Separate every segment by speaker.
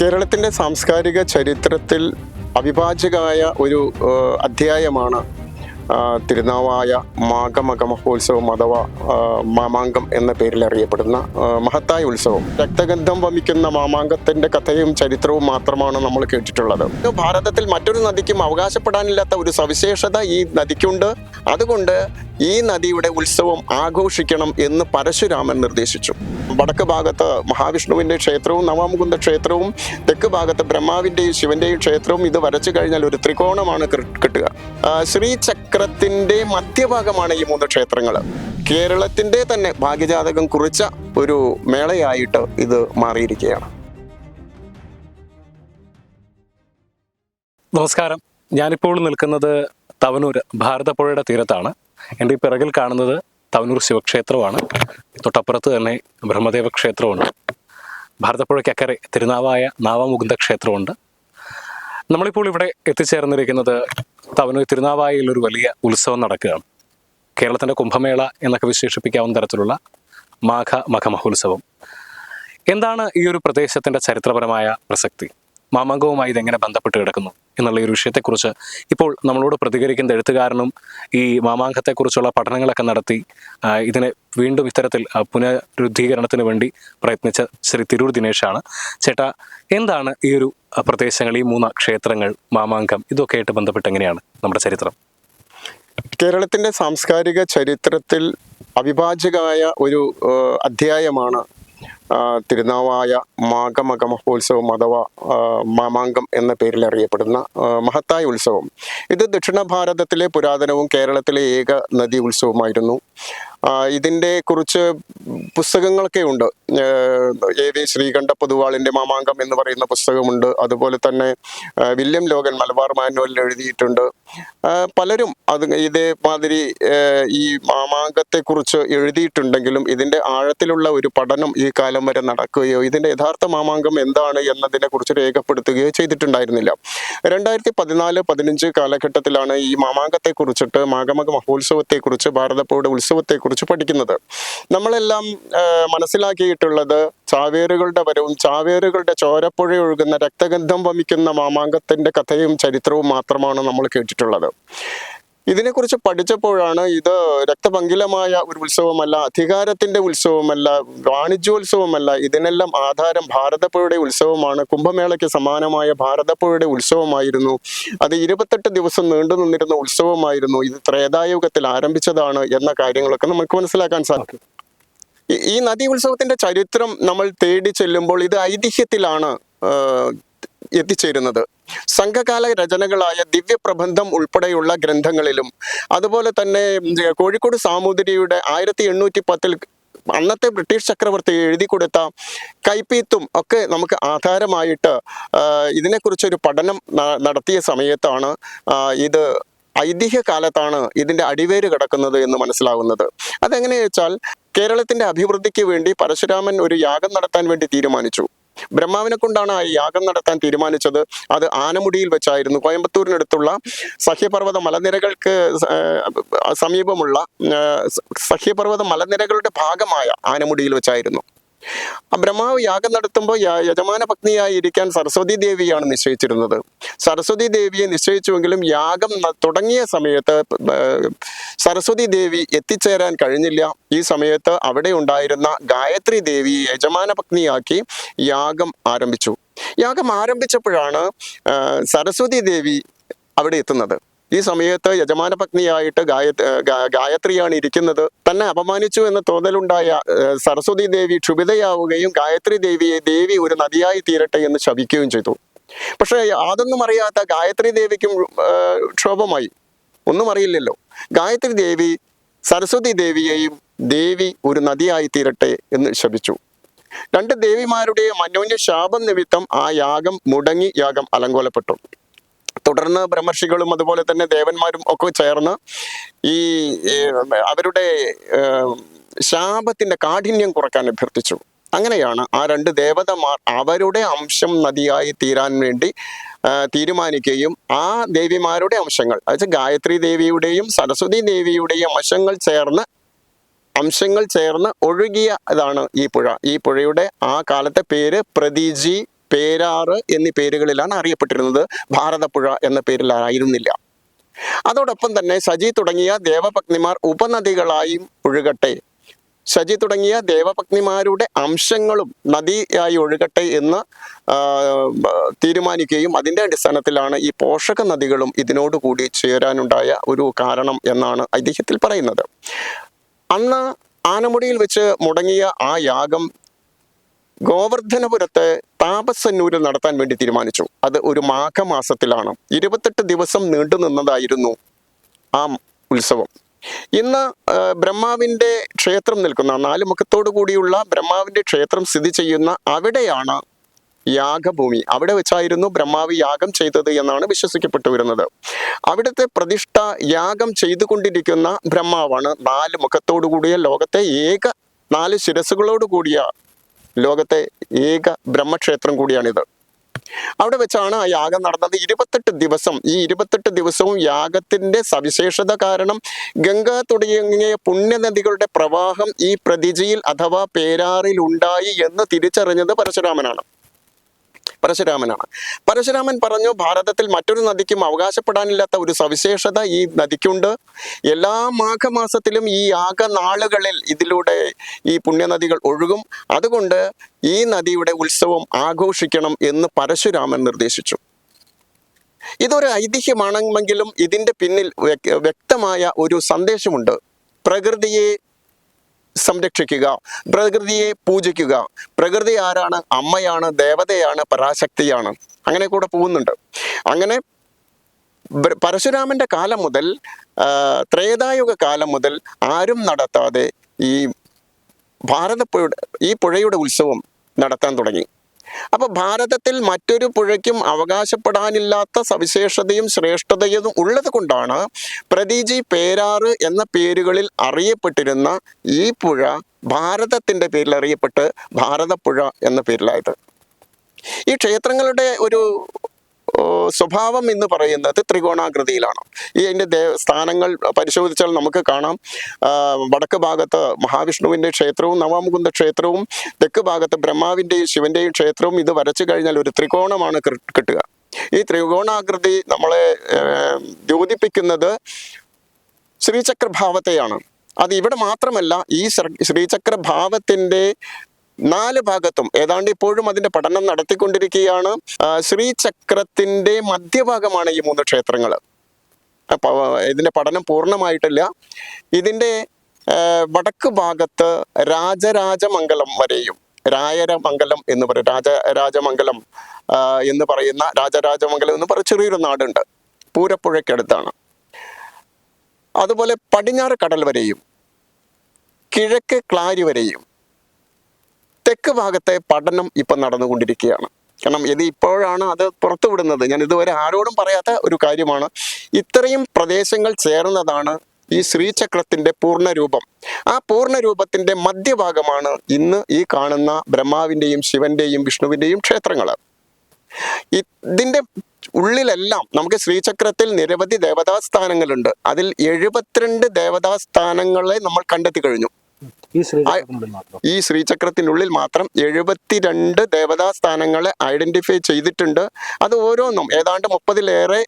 Speaker 1: കേരളത്തിന്റെ സാംസ്കാരിക ചരിത്രത്തിൽ അവിഭാജ്യമായ ഒരു അധ്യായമാണ് തിരുനാവായ മാഘമക മഹോത്സവം അഥവാ മാമാങ്കം എന്ന പേരിൽ അറിയപ്പെടുന്ന മഹത്തായ ഉത്സവം. രക്തഗന്ധം വമിക്കുന്ന മാമാങ്കത്തിന്റെ കഥയും ചരിത്രവും മാത്രമാണ് നമ്മൾ കേട്ടിട്ടുള്ളത്. ഭാരതത്തിൽ മറ്റൊരു നദിക്കും അവകാശപ്പെടാനില്ലാത്ത ഒരു സവിശേഷത ഈ നദിക്കുണ്ട്. അതുകൊണ്ട് ഈ നദിയുടെ ഉത്സവം ആഘോഷിക്കണം എന്ന് പരശുരാമൻ നിർദ്ദേശിച്ചു. വടക്ക് ഭാഗത്ത് മഹാവിഷ്ണുവിന്റെ ക്ഷേത്രവും നവാമുകുന്ദ ക്ഷേത്രവും തെക്ക് ഭാഗത്ത് ബ്രഹ്മാവിന്റെയും ശിവന്റെയും ക്ഷേത്രവും ഇത് വരച്ചു കഴിഞ്ഞാൽ ഒരു ത്രികോണമാണ് കിട്ടുക. ശ്രീചക്രത്തിന്റെ മധ്യഭാഗമാണ് ഈ മൂന്ന് ക്ഷേത്രങ്ങൾ കേരളത്തിന്റെ തന്നെ ഭാഗ്യജാതകം കുറിച്ച ഒരു മേളയായിട്ട് ഇത് മാറിയിരിക്കുകയാണ്.
Speaker 2: നമസ്കാരം. ഞാനിപ്പോൾ നിൽക്കുന്നത് തവനൂർ ഭാരതപ്പുഴയുടെ തീരത്താണ്. എന്റെ ഈ പിറകിൽ കാണുന്നത് തവനൂർ ശിവക്ഷേത്രമാണ് തൊട്ടപ്പുറത്ത് തന്നെ ബ്രഹ്മദേവ ക്ഷേത്രമുണ്ട് ഭാരതപ്പുഴയ്ക്കക്കരെ തിരുനാവായ നാവമുകുന്ദ ക്ഷേത്രമുണ്ട് നമ്മളിപ്പോൾ ഇവിടെ എത്തിച്ചേർന്നിരിക്കുന്നത് തവനൂർ തിരുനാവായയിൽ ഒരു വലിയ ഉത്സവം നടക്കുകയാണ്. കേരളത്തിന്റെ കുംഭമേള എന്നൊക്കെ വിശേഷിപ്പിക്കാവുന്ന തരത്തിലുള്ള മാഘ മഹമഹോത്സവം എന്താണ് ഈ ഒരു പ്രദേശത്തിന്റെ ചരിത്രപരമായ പ്രസക്തി? മാമാങ്കവുമായി ഇതെങ്ങനെ ബന്ധപ്പെട്ട് കിടക്കുന്നു എന്നുള്ള ഒരു വിഷയത്തെക്കുറിച്ച് ഇപ്പോൾ നമ്മളോട് പ്രതികരിക്കുന്ന എഴുത്തുകാരനും ഈ മാമാങ്കത്തെക്കുറിച്ചുള്ള പഠനങ്ങളൊക്കെ നടത്തി ഇതിനെ വീണ്ടും ഇത്തരത്തിൽ പുനരുദ്ധീകരണത്തിന് വേണ്ടി പ്രയത്നിച്ച ശ്രീ തിരൂർ ദിനേശാണ്. ചേട്ടാ എന്താണ് ഈ ഒരു പ്രദേശങ്ങൾ ഈ മൂന്ന് ക്ഷേത്രങ്ങൾ മാമാങ്കം ഇതൊക്കെ ആയിട്ട് ബന്ധപ്പെട്ട് എങ്ങനെയാണ് നമ്മുടെ ചരിത്രം?
Speaker 1: കേരളത്തിന്റെ സാംസ്കാരിക ചരിത്രത്തിൽ അവിഭാജ്യമായ ഒരു അധ്യായമാണ് തിരുനാവായ മാഘമക മഹോത്സവം അഥവാ മാമാങ്കം എന്ന പേരിൽ അറിയപ്പെടുന്ന മഹത്തായ ഉത്സവം. ഇത് ദക്ഷിണ ഭാരതത്തിലെ പുരാതനവും കേരളത്തിലെ ഏക നദി ഉത്സവമായിരുന്നു. ഇതിന്റെ കുറിച്ച് പുസ്തകങ്ങളൊക്കെ ഉണ്ട്. എ വി ശ്രീകണ്ഠ പൊതുവാളിന്റെ മാമാങ്കം എന്ന് പറയുന്ന പുസ്തകമുണ്ട്. അതുപോലെ തന്നെ വില്യം ലോകൻ മലബാർ മാനുവലിൽ എഴുതിയിട്ടുണ്ട്. പലരും അത് ഇതേമാതിരി ഈ മാമാങ്കത്തെക്കുറിച്ച് എഴുതിയിട്ടുണ്ടെങ്കിലും ഇതിന്റെ ആഴത്തിലുള്ള ഒരു പഠനം ഈ കാലം വരെ നടക്കുകയോ ഇതിന്റെ യഥാർത്ഥ മാമാങ്കം എന്താണ് എന്നതിനെ കുറിച്ച് രേഖപ്പെടുത്തുകയോ ചെയ്തിട്ടുണ്ടായിരുന്നില്ല. രണ്ടായിരത്തി പതിനാല് പതിനഞ്ച് കാലഘട്ടത്തിലാണ് ഈ മാമാങ്കത്തെ മാഗമക മഹോത്സവത്തെക്കുറിച്ച് ഭാരതപ്പുഴയുടെ ഉത്സവത്തെക്കുറിച്ച് പഠിക്കുന്നത്. നമ്മളെല്ലാം മനസ്സിലാക്കിയിട്ടുള്ളത് ചാവേറുകളുടെ വരവും ചാവേറുകളുടെ ചോരപ്പുഴ ഒഴുകുന്ന രക്തഗന്ധം വമിക്കുന്ന മാമാങ്കത്തിന്റെ കഥയും ചരിത്രവും മാത്രമാണ് നമ്മൾ കേട്ടിട്ടുള്ളത്. ഇതിനെക്കുറിച്ച് പഠിച്ചപ്പോഴാണ് ഇത് രക്തപങ്കിലമായ ഒരു ഉത്സവമല്ല അധികാരത്തിന്റെ ഉത്സവമല്ല വാണിജ്യോത്സവമല്ല ഇതിനെല്ലാം ആധാരം ഭാരതപ്പുഴയുടെ ഉത്സവമാണ് കുംഭമേളയ്ക്ക് സമാനമായ ഭാരതപ്പുഴയുടെ ഉത്സവമായിരുന്നു. അത് ഇരുപത്തെട്ട് ദിവസം നീണ്ടു നിന്നിരുന്ന ഉത്സവമായിരുന്നു. ഇത് ത്രേതായുഗത്തിൽ ആരംഭിച്ചതാണ് എന്ന കാര്യങ്ങളൊക്കെ നമുക്ക് മനസ്സിലാക്കാൻ സാധിക്കും. ഈ- നദീ ഉത്സവത്തിന്റെ ചരിത്രം നമ്മൾ തേടി ചെല്ലുമ്പോൾ ഇത് ഐതിഹ്യത്തിലാണ് എത്തിച്ചേരുന്നത്. സംഘകാല രചനകളായ ദിവ്യപ്രബന്ധം ഉൾപ്പെടെയുള്ള ഗ്രന്ഥങ്ങളിലും അതുപോലെ തന്നെ കോഴിക്കോട് സാമൂതിരിയുടെ ആയിരത്തി എണ്ണൂറ്റി പത്തിൽ അന്നത്തെ ബ്രിട്ടീഷ് ചക്രവർത്തി എഴുതി കൊടുത്ത കൈപ്പീത്തും ഒക്കെ നമുക്ക് ആധാരമായിട്ട് ഇതിനെക്കുറിച്ചൊരു പഠനം നടത്തിയ സമയത്താണ് ഇത് ഐതിഹ്യ കാലത്താണ് ഇതിന്റെ അടിവേര് കിടക്കുന്നത് എന്ന് മനസ്സിലാവുന്നത്. അതെങ്ങനെയാ വെച്ചാൽ കേരളത്തിന്റെ അഭിവൃദ്ധിക്ക് വേണ്ടി പരശുരാമൻ ഒരു യാഗം നടത്താൻ വേണ്ടി തീരുമാനിച്ചു. ബ്രഹ്മാവിനെ കൊണ്ടാണ് ആ യാഗം നടത്താൻ തീരുമാനിച്ചത്. അത് ആനമുടിയിൽ വെച്ചായിരുന്നു. കോയമ്പത്തൂരിനടുത്തുള്ള സഹ്യപർവത മലനിരകൾക്ക് സമീപമുള്ള സഹ്യപർവത മലനിരകളുടെ ഭാഗമായ ആനമുടിയിൽ വെച്ചായിരുന്നു. ബ്രഹ്മാവ് യാഗം നടത്തുമ്പോൾ യജമാന പത്നിയായി ഇരിക്കാൻ സരസ്വതി ദേവിയാണ് നിശ്ചയിച്ചിരുന്നത്. സരസ്വതി ദേവിയെ നിശ്ചയിച്ചുവെങ്കിലും യാഗം തുടങ്ങിയ സമയത്ത് സരസ്വതി ദേവി എത്തിച്ചേരാൻ കഴിഞ്ഞില്ല. ഈ സമയത്ത് അവിടെ ഉണ്ടായിരുന്ന ഗായത്രി ദേവി യജമാന പത്നിയാക്കി യാഗം ആരംഭിച്ചു. യാഗം ആരംഭിച്ചപ്പോഴാണ് സരസ്വതി ദേവി അവിടെ എത്തുന്നത്. ഈ സമയത്ത് യജമാന പത്നിയായിട്ട് ഗായ ഗായത്രിയാണ് ഇരിക്കുന്നത്. തന്നെ അപമാനിച്ചു എന്ന തോന്നലുണ്ടായ സരസ്വതി ദേവി ക്ഷുഭിതയാവുകയും ഗായത്രി ദേവിയെ ദേവി ഒരു നദിയായി തീരട്ടെ എന്ന് ശപിക്കുകയും ചെയ്തു. പക്ഷേ അതൊന്നും അറിയാത്ത ഗായത്രി ദേവിക്കും ക്ഷോഭമായി. ഒന്നും അറിയില്ലല്ലോ. ഗായത്രി ദേവി സരസ്വതി ദേവിയെയും ദേവി ഒരു നദിയായി തീരട്ടെ എന്ന് ശപിച്ചു. രണ്ട് ദേവിമാരുടെയും അന്യോന്യ ശാപം നിമിത്തം ആ യാഗം മുടങ്ങി യാഗം അലങ്കോലപ്പെട്ടു. തുടർന്ന് ബ്രഹ്മർഷികളും അതുപോലെ തന്നെ ദേവന്മാരും ഒക്കെ ചേർന്ന് ഈ അവരുടെ ശാപത്തിന്റെ കാഠിന്യം കുറയ്ക്കാൻ അഭ്യർത്ഥിച്ചു. അങ്ങനെയാണ് ആ രണ്ട് ദേവതമാർ അവരുടെ അംശം നദിയായി തീരാൻ വേണ്ടി തീരുമാനിക്കുകയും ആ ദേവിമാരുടെ അംശങ്ങൾ അതായത് ഗായത്രി ദേവിയുടെയും സരസ്വതി ദേവിയുടെയും അംശങ്ങൾ ചേർന്ന് അംശങ്ങൾ ചേർന്ന് ഒഴുകിയ ഇതാണ് ഈ പുഴ. ഈ പുഴയുടെ ആ കാലത്തെ പേര് പ്രതീജി പേരാറ് എന്നീ പേരുകളിലാണ് അറിയപ്പെട്ടിരുന്നത്. ഭാരതപ്പുഴ എന്ന പേരിലായിരുന്നില്ല. അതോടൊപ്പം തന്നെ സജി തുടങ്ങിയ ദേവപത്നിമാർ ഉപനദികളായും ഒഴുകട്ടെ. ശജി തുടങ്ങിയ ദേവപത്നിമാരുടെ അംശങ്ങളും നദിയായി ഒഴുകട്ടെ എന്ന് തീരുമാനിക്കുകയും അതിന്റെ അടിസ്ഥാനത്തിലാണ് ഈ പോഷക നദികളും ഇതിനോട് കൂടി ചേരാനുണ്ടായ ഒരു കാരണം എന്നാണ് ഐതിഹ്യത്തിൽ പറയുന്നത്. അന്ന് ആനമുടിയിൽ വെച്ച് മുടങ്ങിയ ആ യാഗം ഗോവർദ്ധനപുരത്തെ താപസന്നൂരിൽ നടത്താൻ വേണ്ടി തീരുമാനിച്ചു. അത് ഒരു മാഘമാസത്തിലാണ്. ഇരുപത്തെട്ട് ദിവസം നീണ്ടു നിന്നതായിരുന്നു ആ ഉത്സവം. ഇന്ന് ബ്രഹ്മാവിന്റെ ക്ഷേത്രം നിൽക്കുന്ന നാല് മുഖത്തോടു കൂടിയുള്ള ബ്രഹ്മാവിന്റെ ക്ഷേത്രം സ്ഥിതി ചെയ്യുന്ന അവിടെയാണ് യാഗഭൂമി. അവിടെ വെച്ചായിരുന്നു ബ്രഹ്മാവ് യാഗം ചെയ്തത് എന്നാണ് വിശ്വസിക്കപ്പെട്ടു വരുന്നത് അവിടുത്തെ പ്രതിഷ്ഠ യാഗം ചെയ്തുകൊണ്ടിരിക്കുന്ന ബ്രഹ്മാവാണ് നാല് മുഖത്തോടു കൂടിയ ലോകത്തെ ഏക നാല് ശിരസുകളോട് കൂടിയ ലോകത്തെ ഏക ബ്രഹ്മക്ഷേത്രം കൂടിയാണിത്. അവിടെ വെച്ചാണ് ആ യാഗം നടന്നത്. ഇരുപത്തെട്ട് ദിവസം ഈ ഇരുപത്തെട്ട് ദിവസവും യാഗത്തിന്റെ സവിശേഷത കാരണം ഗംഗ തുടങ്ങിയ പുണ്യനദികളുടെ പ്രവാഹം ഈ പ്രതിജിയിൽ അഥവാ പേരാറിൽ ഉണ്ടായി എന്ന് തിരിച്ചറിഞ്ഞത് പരശുരാമനാണ്. പരശുരാമനാണ്. പരശുരാമൻ പറഞ്ഞു ഭാരതത്തിൽ മറ്റൊരു നദിക്കും അവകാശപ്പെടാനില്ലാത്ത ഒരു സവിശേഷത ഈ നദിക്കുണ്ട്. എല്ലാ മാഘമാസത്തിലും ഈ ആകനാളുകളിൽ ഇതിലൂടെ ഈ പുണ്യനദികൾ ഒഴുകും. അതുകൊണ്ട് ഈ നദിയുടെ ഉത്സവം ആഘോഷിക്കണം എന്ന് പരശുരാമൻ നിർദ്ദേശിച്ചു. ഇതൊരു ഐതിഹ്യമാണെങ്കിലും ഇതിന്റെ പിന്നിൽ വ്യക്തമായ ഒരു സന്ദേശമുണ്ട്. പ്രകൃതിയെ സംരക്ഷിക്കുക പ്രകൃതിയെ പൂജിക്കുക. പ്രകൃതി ആരാണ്? അമ്മയാണ് ദേവതയാണ് പരാശക്തിയാണ്. അങ്ങനെ കൂടെ പോകുന്നുണ്ട്. അങ്ങനെ പരശുരാമന്റെ കാലം മുതൽ ത്രേതായുഗ കാലം മുതൽ ആരും നടത്താതെ ഈ ഭാരതപ്പുഴയുടെ ഈ പുഴയുടെ ഉത്സവം നടത്താൻ തുടങ്ങി. അപ്പൊ ഭാരതത്തിൽ മറ്റൊരു പുഴയ്ക്കും അവകാശപ്പെടാനില്ലാത്ത സവിശേഷതയും ശ്രേഷ്ഠതയും ഉള്ളത് കൊണ്ടാണ് പ്രതീജി പേരാറ് എന്ന പേരുകളിൽ അറിയപ്പെട്ടിരുന്ന ഈ പുഴ ഭാരതത്തിന്റെ പേരിൽ അറിയപ്പെട്ട് ഭാരതപ്പുഴ എന്ന പേരിലായത്. ഈ ക്ഷേത്രങ്ങളുടെ ഒരു സ്വഭാവം എന്ന് പറയുന്നത് ത്രികോണാകൃതിയിലാണ്. ഈ അതിന്റെ ദേ സ്ഥാനങ്ങൾ പരിശോധിച്ചാൽ നമുക്ക് കാണാം. വടക്ക് ഭാഗത്ത് മഹാവിഷ്ണുവിന്റെ ക്ഷേത്രവും നവാമുകുന്ദ ക്ഷേത്രവും തെക്ക് ഭാഗത്ത് ബ്രഹ്മാവിന്റെയും ശിവന്റെയും ക്ഷേത്രവും. ഇത് വരച്ചു കഴിഞ്ഞാൽ ഒരു ത്രികോണമാണ് കിട്ടുക. ഈ ത്രികോണാകൃതി നമ്മളെ ദ്യോതിപ്പിക്കുന്നത് ശ്രീചക്രഭാവത്തെയാണ്. അത് ഇവിടെ മാത്രമല്ല ഈ ശ്രീചക്രഭാവത്തിന്റെ നാല് ഭാഗത്തും ഏതാണ്ട് ഇപ്പോഴും അതിന്റെ പഠനം നടത്തിക്കൊണ്ടിരിക്കുകയാണ്. ശ്രീചക്രത്തിന്റെ മധ്യഭാഗമാണ് ഈ മൂന്ന് ക്ഷേത്രങ്ങൾ. ഇതിന്റെ പഠനം പൂർണമായിട്ടില്ല. ഇതിന്റെ വടക്ക് ഭാഗത്ത് രാജരാജമംഗലം വരെയും രായരമംഗലം എന്ന് പറയും രാജ രാജമംഗലം എന്ന് പറയുന്ന രാജരാജമംഗലം എന്ന് പറയുന്ന ചെറിയൊരു നാടുണ്ട് പൂരപ്പുഴയ്ക്കടുത്താണ്. അതുപോലെ പടിഞ്ഞാറ് കടൽ വരെയും കിഴക്ക് ക്ലാരി വരെയും തെക്ക് ഭാഗത്തെ പഠനം ഇപ്പം നടന്നുകൊണ്ടിരിക്കുകയാണ്. കാരണം ഇത് ഇപ്പോഴാണ് അത് പുറത്തുവിടുന്നത്. ഞാൻ ഇതുവരെ ആരോടും പറയാത്ത ഒരു കാര്യമാണ്. ഇത്രയും പ്രദേശങ്ങൾ ചേർന്നതാണ് ഈ ശ്രീചക്രത്തിന്റെ പൂർണരൂപം. ആ പൂർണരൂപത്തിന്റെ മധ്യഭാഗമാണ് ഇന്ന് ഈ കാണുന്ന ബ്രഹ്മാവിന്റെയും ശിവന്റെയും വിഷ്ണുവിന്റെയും ക്ഷേത്രങ്ങൾ. ഇതിന്റെ ഉള്ളിലെല്ലാം നമുക്ക് ശ്രീചക്രത്തിൽ നിരവധി ദേവതാസ്ഥാനങ്ങളുണ്ട്. അതിൽ എഴുപത്തിരണ്ട് ദേവതാസ്ഥാനങ്ങളെ നമ്മൾ കണ്ടെത്തി കഴിഞ്ഞു.
Speaker 2: ഈ ശ്രീചക്രത്തിനുള്ളിൽ മാത്രം
Speaker 1: എഴുപത്തിരണ്ട് ദേവതാസ്ഥാനങ്ങളെ ഐഡന്റിഫൈ ചെയ്തിട്ടുണ്ട്. അത് ഓരോന്നും ഏതാണ്ട് മുപ്പതിലേറെ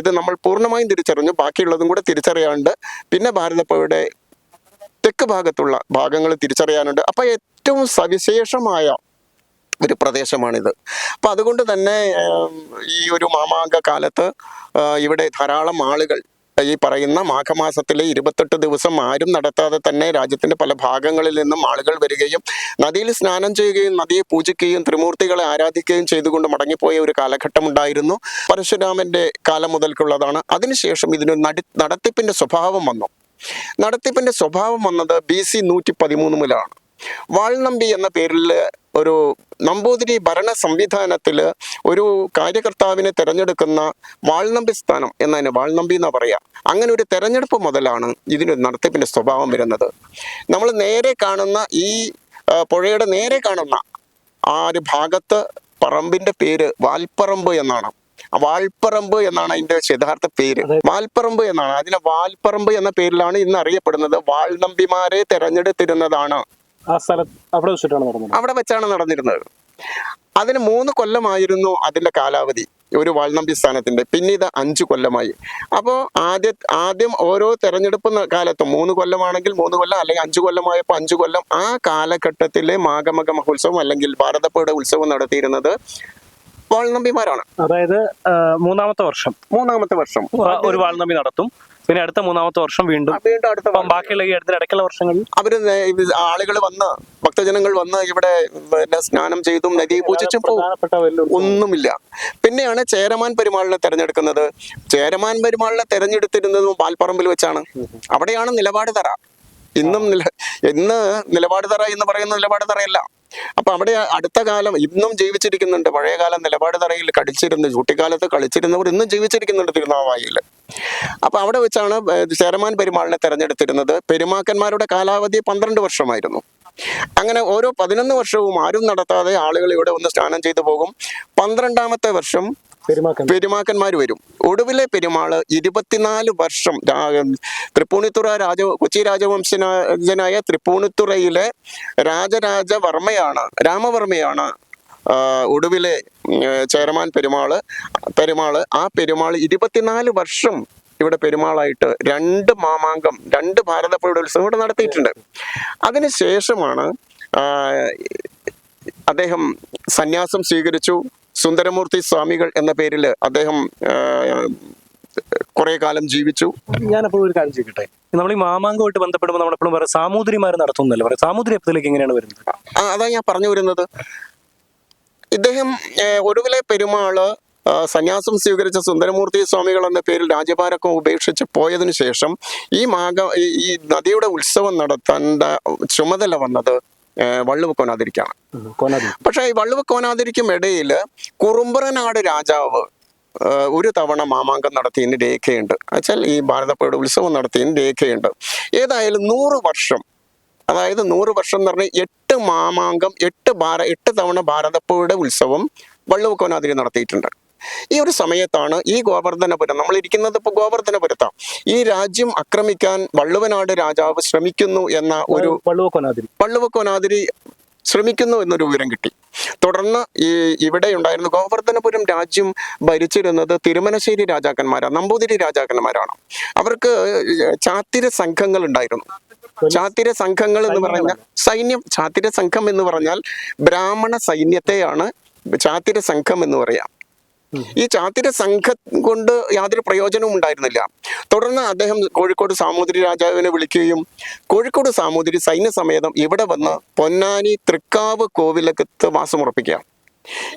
Speaker 1: ഇത് നമ്മൾ പൂർണമായും തിരിച്ചറിഞ്ഞു. ബാക്കിയുള്ളതും കൂടെ തിരിച്ചറിയാണ്ട് പിന്നെ ഭാരതപ്പുഴയുടെ തെക്ക് ഭാഗത്തുള്ള ഭാഗങ്ങൾ തിരിച്ചറിയാനുണ്ട്. അപ്പൊ ഏറ്റവും സവിശേഷമായ ഒരു പ്രദേശമാണിത്. അപ്പൊ അതുകൊണ്ട് തന്നെ ഈ ഒരു മാമാങ്ക കാലത്ത് ഇവിടെ ധാരാളം ആളുകൾ ഈ പറയുന്ന മാഘമാസത്തിലെ ഇരുപത്തെട്ട് ദിവസം ആരും നടത്താതെ തന്നെ രാജ്യത്തിന്റെ പല ഭാഗങ്ങളിൽ നിന്നും ആളുകൾ വരികയും നദിയിൽ സ്നാനം ചെയ്യുകയും നദിയെ പൂജിക്കുകയും ത്രിമൂർത്തികളെ ആരാധിക്കുകയും ചെയ്തുകൊണ്ട് മടങ്ങിപ്പോയ ഒരു കാലഘട്ടം ഉണ്ടായിരുന്നു. പരശുരാമന്റെ കാലം മുതൽക്കുള്ളതാണ്. അതിനുശേഷം ഇതിന് നടി നടത്തിപ്പിന്റെ സ്വഭാവം വന്നു. നടത്തിപ്പിന്റെ സ്വഭാവം വന്നത് ബി സി നൂറ്റി പതിമൂന്ന് മുതലാണ്. വാൾനമ്പി എന്ന പേരിൽ ഒരു നമ്പൂതിരി ഭരണ സംവിധാനത്തിൽ ഒരു കാര്യകർത്താവിനെ തിരഞ്ഞെടുക്കുന്ന വാൾനമ്പി സ്ഥാനം എന്നതിന് വാൾനമ്പി എന്ന് പറയാം. അങ്ങനെ ഒരു തെരഞ്ഞെടുപ്പ് മുതലാണ് ഇതിനൊരു നടത്തിപ്പിന്റെ സ്വഭാവം വരുന്നത്. നമ്മൾ നേരെ കാണുന്ന ഈ പുഴയുടെ നേരെ കാണുന്ന ആ ഒരു ഭാഗത്ത് പറമ്പിന്റെ പേര് വാൽപ്പറമ്പ് എന്നാണ്. വാൽപ്പറമ്പ് എന്നാണ് അതിന്റെ യഥാർത്ഥ പേര്. വാൽപ്പറമ്പ് എന്നാണ്. അതിനെ വാൽപ്പറമ്പ് എന്ന പേരിലാണ് ഇന്ന് അറിയപ്പെടുന്നത്. വാൾനമ്പിമാരെ തെരഞ്ഞെടുത്തിരുന്നതാണ്.
Speaker 2: ആ സ്ഥലത്ത് അവിടെ വെച്ചിട്ടാണ് നടന്നത്.
Speaker 1: അവിടെ വെച്ചാണ് നടന്നിരുന്നത്. അതിന് മൂന്ന് കൊല്ലമായിരുന്നു അതിന്റെ കാലാവധി ഒരു വാൾനമ്പി സ്ഥാനത്തിന്റെ പിന്നെ ഇത് അഞ്ചു കൊല്ലമായി. അപ്പോൾ ആദ്യ ആദ്യം ഓരോ തെരഞ്ഞെടുപ്പ് കാലത്തും മൂന്ന് കൊല്ലമാണെങ്കിൽ മൂന്ന് കൊല്ലം അല്ലെങ്കിൽ അഞ്ചു കൊല്ലമായപ്പോൾ അഞ്ചു കൊല്ലം ആ കാലഘട്ടത്തിലെ മാഗമക മഹോത്സവം അല്ലെങ്കിൽ ഭാരതപ്പുഴയുടെ ഉത്സവം നടത്തിയിരുന്നത് വാൾനമ്പിമാരാണ്
Speaker 2: അതായത് മൂന്നാമത്തെ വർഷം.
Speaker 1: മൂന്നാമത്തെ വർഷം.
Speaker 2: ഒരു വാൾനമ്പി നടത്തും. പിന്നെ അടുത്ത മൂന്നാമത്തെ വർഷം വീണ്ടും
Speaker 1: വീണ്ടും അടുത്ത
Speaker 2: അപ്പം ബാക്കിയുള്ള ഈ അടുത്ത ഇടയ്ക്കുള്ള വർഷങ്ങളിൽ
Speaker 1: അവർ ആളുകൾ വന്ന് ഭക്തജനങ്ങൾ വന്ന് ഇവിടെ പിന്നെ സ്നാനം ചെയ്തും നദിയെ പൂജിച്ചും പോകും ഒന്നുമില്ല. പിന്നെയാണ് ചേരമാൻ പെരുമാളിനെ തെരഞ്ഞെടുക്കുന്നത്. ചേരമാൻ പെരുമാളിനെ തെരഞ്ഞെടുത്തിരുന്നതും പാൽപ്പറമ്പിൽ വെച്ചാണ്. അവിടെയാണ് നിലപാട് തറ. ഇന്നും നില ഇന്ന് നിലപാട് തറ എന്ന് പറയുന്ന നിലപാട് തറയല്ല. അപ്പൊ അവിടെ അടുത്ത കാലം ഇന്നും ജീവിച്ചിരിക്കുന്നുണ്ട്. പഴയകാല നിലപാട് തറയിൽ കളിച്ചിരുന്ന് ചൂട്ടിക്കാലത്ത് കളിച്ചിരുന്നവർ ഇന്നും ജീവിച്ചിരിക്കുന്നുണ്ട് തിരുനാവായിൽ. അപ്പൊ അവിടെ വെച്ചാണ് ചേരമാൻ പെരുമാളിനെ തെരഞ്ഞെടുത്തിരുന്നത്. പെരുമാക്കന്മാരുടെ കാലാവധി പന്ത്രണ്ട് വർഷമായിരുന്നു. അങ്ങനെ ഓരോ പതിനൊന്ന് വർഷവും ആരും നടത്താതെ ആളുകൾ ഇവിടെ ഒന്ന് സ്നാനം ചെയ്തു പോകും. പന്ത്രണ്ടാമത്തെ വർഷം പെരുമാക്കന്മാർ വരും. ഒടുവിലെ പെരുമാൾ ഇരുപത്തിനാല് വർഷം തൃപ്പൂണിത്തുറ രാജ കൊച്ചി രാജവംശനായ തൃപ്പൂണിത്തുറയിലെ രാജരാജവർമ്മയാണ് രാമവർമ്മയാണ് ഒടുവിലെ ചെയർമാൻ പെരുമാൾ പെരുമാൾ. ആ പെരുമാൾ ഇരുപത്തിനാല് വർഷം ഇവിടെ പെരുമാളായിട്ട് രണ്ട് മാമാങ്കം രണ്ട് ഭാരതപ്പുഴയുടെ ഉത്സവം ഇവിടെ നടത്തിയിട്ടുണ്ട്. അതിനുശേഷമാണ് അദ്ദേഹം സന്യാസം സ്വീകരിച്ചു. സുന്ദരമൂർത്തി സ്വാമികൾ എന്ന പേരിൽ അദ്ദേഹം കുറെ കാലം ജീവിച്ചു.
Speaker 2: ഞാൻ അപ്പോൾ ഒരു കാര്യം ചെയ്യട്ടെ നമ്മൾ ഈ മാമാങ്കമായിട്ട് ബന്ധപ്പെടുമ്പോൾ നമ്മളെപ്പോഴും പറയാം സാമൂതിരിമാർ നടത്തുന്നല്ലേ. പറയാം സാമൂതിരി എപ്പത്തിലേക്ക് എങ്ങനെയാണ് വരുന്നത്?
Speaker 1: അതാണ് അതാ ഞാൻ പറഞ്ഞു വരുന്നത്. ഇദ്ദേഹം ഒടുവിലെ പെരുമാൾ സന്യാസം സ്വീകരിച്ച സുന്ദരമൂർത്തി സ്വാമികൾ എന്ന പേരിൽ രാജ്യഭാരക്കം ഉപേക്ഷിച്ച് പോയതിനു ശേഷം ഈ മാഗ ഈ- ഈ നദിയുടെ ഉത്സവം നടത്തേണ്ട ചുമതല വന്നത് ഏഹ്, വള്ളുവക്കോനാതിരിക്കാണ് പക്ഷെ ഈ വള്ളുവക്കോനാതിരിക്കും ഇടയിൽ കുറുമ്പറനാട് രാജാവ് ഒരു തവണ മാമാങ്കം നടത്തിയതിന് രേഖയുണ്ട്. വെച്ചാൽ ഈ ഭാരതപ്പുഴയുടെ ഉത്സവം നടത്തിയതിന് രേഖയുണ്ട്. ഏതായാലും നൂറ് വർഷം അതായത് നൂറ് വർഷം എന്ന് പറഞ്ഞാൽ എട്ട് മാമാങ്കം എട്ട് ഭാര എട്ട് തവണ ഭാരതപ്പുഴയുടെ ഉത്സവം വള്ളുവക്കോനാതിരി നടത്തിയിട്ടുണ്ട്. ഈ ഒരു സമയത്താണ് ഈ ഗോവർദ്ധനപുരം നമ്മൾ ഇരിക്കുന്നത് ഇപ്പോൾ ഗോവർദ്ധനപുരത്താണ്. ഈ രാജ്യം ആക്രമിക്കാൻ വള്ളുവനാട് രാജാവ് ശ്രമിക്കുന്നു എന്ന ഒരു
Speaker 2: വള്ളുവക്കോനാതിരി.
Speaker 1: വള്ളുവക്കോനാതിരി ശ്രമിക്കുന്നു എന്നൊരു വിവരം കിട്ടി. തുടർന്ന് ഈ ഇവിടെ ഉണ്ടായിരുന്ന ഗോവർദ്ധനപുരം രാജ്യം ഭരിച്ചിരുന്നത് തിരുമനശ്ശേരി രാജാക്കന്മാരാണ് നമ്പൂതിരി രാജാക്കന്മാരാണ്. അവർക്ക് ചാത്തിര സംഘങ്ങൾ ഉണ്ടായിരുന്നു. ചാത്തിര സംഘങ്ങൾ എന്ന് പറഞ്ഞാൽ സൈന്യം ചാത്തിര സംഘം എന്ന് പറഞ്ഞാൽ ബ്രാഹ്മണ സൈന്യത്തെയാണ് ചാത്തിര സംഘം എന്ന് പറയാം. ഈ ചാത്തിര സംഘം കൊണ്ട് യാതൊരു പ്രയോജനവും ഉണ്ടായിരുന്നില്ല. തുടർന്ന് അദ്ദേഹം കോഴിക്കോട് സാമൂതിരി രാജാവിനെ വിളിക്കുകയും കോഴിക്കോട് സാമൂതിരി സൈന്യസമേതം ഇവിടെ വന്ന് പൊന്നാനി തൃക്കാവ് കോവിലകത്ത് വാസമുറപ്പിക്കുക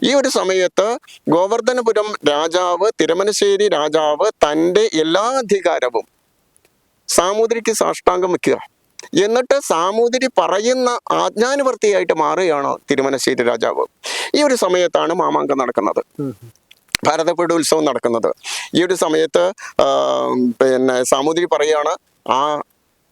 Speaker 1: ഈ ഒരു സമയത്ത് ഗോവർദ്ധനപുരം രാജാവ് തിരുമനശ്ശേരി രാജാവ് തന്റെ എല്ലാ അധികാരവും സാമൂതിരിക്ക് സാഷ്ടാംഗം വെക്കുക എന്നിട്ട് സാമൂതിരി പറയുന്ന ആജ്ഞാനുവർത്തിയായിട്ട് മാറുകയാണ് തിരുമനശ്ശേരി രാജാവ്. ഈ ഒരു സമയത്താണ് മാമാങ്കം നടക്കുന്നത്. ഭാരതപ്പുഴ ഉത്സവം നടക്കുന്നത്. ഈ ഒരു സമയത്ത് പിന്നെ സാമൂതിരി പറയുകയാണ് ആ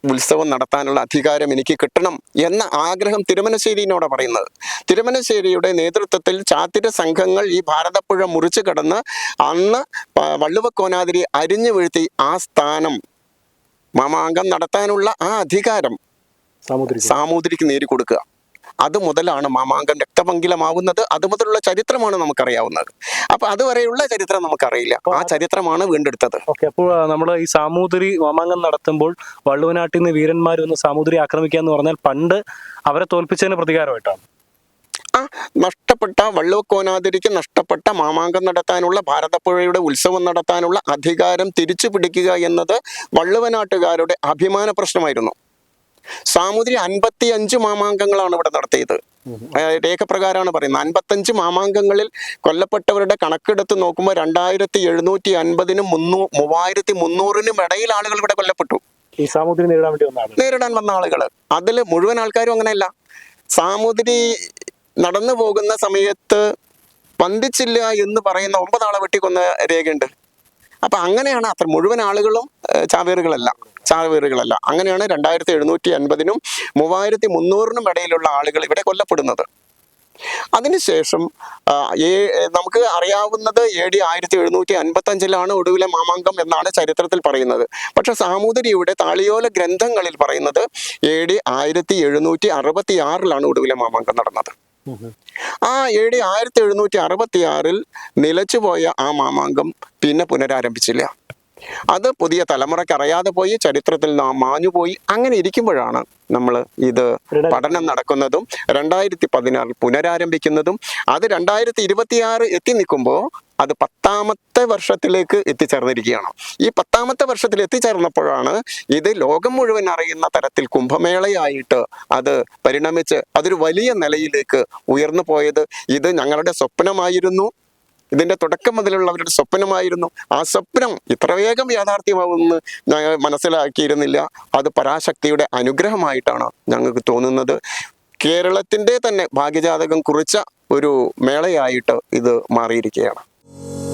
Speaker 1: ഉത്സവം നടത്താനുള്ള അധികാരം എനിക്ക് കിട്ടണം എന്ന ആഗ്രഹം തിരുമനശ്ശേരിനോട് പറയുന്നത്. തിരുമനശ്ശേരിയുടെ നേതൃത്വത്തിൽ ചാത്തിര സംഘങ്ങൾ ഈ ഭാരതപ്പുഴ മുറിച്ചു കടന്ന് അന്ന് വള്ളുവക്കോനാതിരി അരിഞ്ഞു വീഴ്ത്തി ആ സ്ഥാനം മാമാങ്കം നടത്താനുള്ള ആ അധികാരം
Speaker 2: സാമൂതിരി
Speaker 1: സാമൂതിരിക്ക് നേടി കൊടുക്കുക അത് മുതലാണ് മാമാങ്കം രക്തപങ്കിലമാവുന്നത് അത് മുതലുള്ള ചരിത്രമാണ് നമുക്കറിയാവുന്നത്. അപ്പൊ അതുവരെയുള്ള ചരിത്രം നമുക്കറിയില്ല. ആ ചരിത്രമാണ് വീണ്ടെടുത്തത്.
Speaker 2: ഓക്കെ അപ്പോൾ നമ്മൾ ഈ സാമൂതിരി മാമാങ്കം നടത്തുമ്പോൾ വള്ളുവനാട്ടിൽ നിന്ന് വീരന്മാർ വന്ന് സാമൂതിരി ആക്രമിക്കുക എന്ന് പറഞ്ഞാൽ പണ്ട് അവരെ തോൽപ്പിച്ചതിന് പ്രതികാരമായിട്ടാണ്.
Speaker 1: ആ നഷ്ടപ്പെട്ട വള്ളുവക്കോനാതിരിക്ക് നഷ്ടപ്പെട്ട മാമാങ്കം നടത്താനുള്ള ഭാരതപ്പുഴയുടെ ഉത്സവം നടത്താനുള്ള അധികാരം തിരിച്ചു പിടിക്കുക എന്നത് വള്ളുവനാട്ടുകാരുടെ അഭിമാന പ്രശ്നമായിരുന്നു. സാമൂതിരി അൻപത്തി അഞ്ച് മാമാങ്കങ്ങളാണ് ഇവിടെ നടത്തിയത്. രേഖപ്രകാരമാണ് പറയുന്നത്. അൻപത്തഞ്ച് മാമാങ്കങ്ങളിൽ കൊല്ലപ്പെട്ടവരുടെ കണക്കെടുത്ത് നോക്കുമ്പോൾ രണ്ടായിരത്തി എഴുന്നൂറ്റി അൻപതിനും മുന്നൂ മൂവായിരത്തി മുന്നൂറിനും ഇടയിൽ ആളുകൾ ഇവിടെ കൊല്ലപ്പെട്ടു.
Speaker 2: ഈ സാമൂതിരി നേരിടാൻ വേണ്ടി വന്ന
Speaker 1: നേരിടാൻ വന്ന ആളുകൾ. അതിൽ മുഴുവൻ ആൾക്കാരും അങ്ങനെയല്ല. സാമൂതിരി നടന്നു പോകുന്ന സമയത്ത് പന്തിച്ചില്ല എന്ന് പറയുന്ന ഒമ്പതാളെ വെട്ടിക്കൊന്ന രേഖയുണ്ട്. അപ്പൊ അങ്ങനെയാണ് അത്ര മുഴുവൻ ആളുകളും ചാവേറുകളല്ല ചാവേറുകളല്ല. അങ്ങനെയാണ് രണ്ടായിരത്തി എഴുന്നൂറ്റി അൻപതിനും മൂവായിരത്തി മുന്നൂറിനും ഇടയിലുള്ള ആളുകൾ ഇവിടെ കൊല്ലപ്പെടുന്നത്. അതിനുശേഷം ഏ- നമുക്ക് അറിയാവുന്നത് എ ഡി ആയിരത്തി എഴുന്നൂറ്റി അൻപത്തി അഞ്ചിലാണ് ഒടുവിലെ മാമാങ്കം എന്നാണ് ചരിത്രത്തിൽ പറയുന്നത്. പക്ഷെ സാമൂതിരിയുടെ താളിയോല ഗ്രന്ഥങ്ങളിൽ പറയുന്നത് എ ഡി ആയിരത്തി എഴുന്നൂറ്റി അറുപത്തി ആറിലാണ് ഒടുവിലെ മാമാങ്കം നടന്നത്. ആ എ ഡി ആയിരത്തി എഴുന്നൂറ്റി അറുപത്തി ആറിൽ നിലച്ചുപോയ ആ മാമാങ്കം പിന്നെ പുനരാരംഭിച്ചില്ല. അത് പുതിയ തലമുറയ്ക്ക് അറിയാതെ പോയി ചരിത്രത്തിൽ നാം മാഞ്ഞുപോയി അങ്ങനെ ഇരിക്കുമ്പോഴാണ് നമ്മൾ ഇത് പഠനം നടക്കുന്നതും രണ്ടായിരത്തി പതിനാറിൽ പുനരാരംഭിക്കുന്നതും. അത് രണ്ടായിരത്തി ഇരുപത്തിയാറ് എത്തി നിൽക്കുമ്പോൾ അത് പത്താമത്തെ വർഷത്തിലേക്ക് എത്തിച്ചേർന്നിരിക്കുകയാണ്. ഈ പത്താമത്തെ വർഷത്തിൽ എത്തിച്ചേർന്നപ്പോഴാണ് ഇത് ലോകം മുഴുവൻ അറിയുന്ന തരത്തിൽ കുംഭമേളയായിട്ട് അത് പരിണമിച്ച് അതൊരു വലിയ നിലയിലേക്ക് ഉയർന്നു പോയത്. ഇത് ഞങ്ങളുടെ സ്വപ്നമായിരുന്നു. ഇതിന്റെ തുടക്കം മുതലുള്ളവരുടെ സ്വപ്നമായിരുന്നു. ആ സ്വപ്നം ഇത്ര വേഗം യാഥാർത്ഥ്യമാവുമെന്ന് ഞങ്ങൾ മനസ്സിലാക്കിയിരുന്നില്ല. അത് പരാശക്തിയുടെ അനുഗ്രഹമായിട്ടാണ് ഞങ്ങൾക്ക് തോന്നുന്നത്. കേരളത്തിന്റെ തന്നെ ഭാഗ്യജാതകം കുറിച്ച ഒരു മേളയായിട്ട് ഇത് മാറിയിരിക്കുകയാണ്. you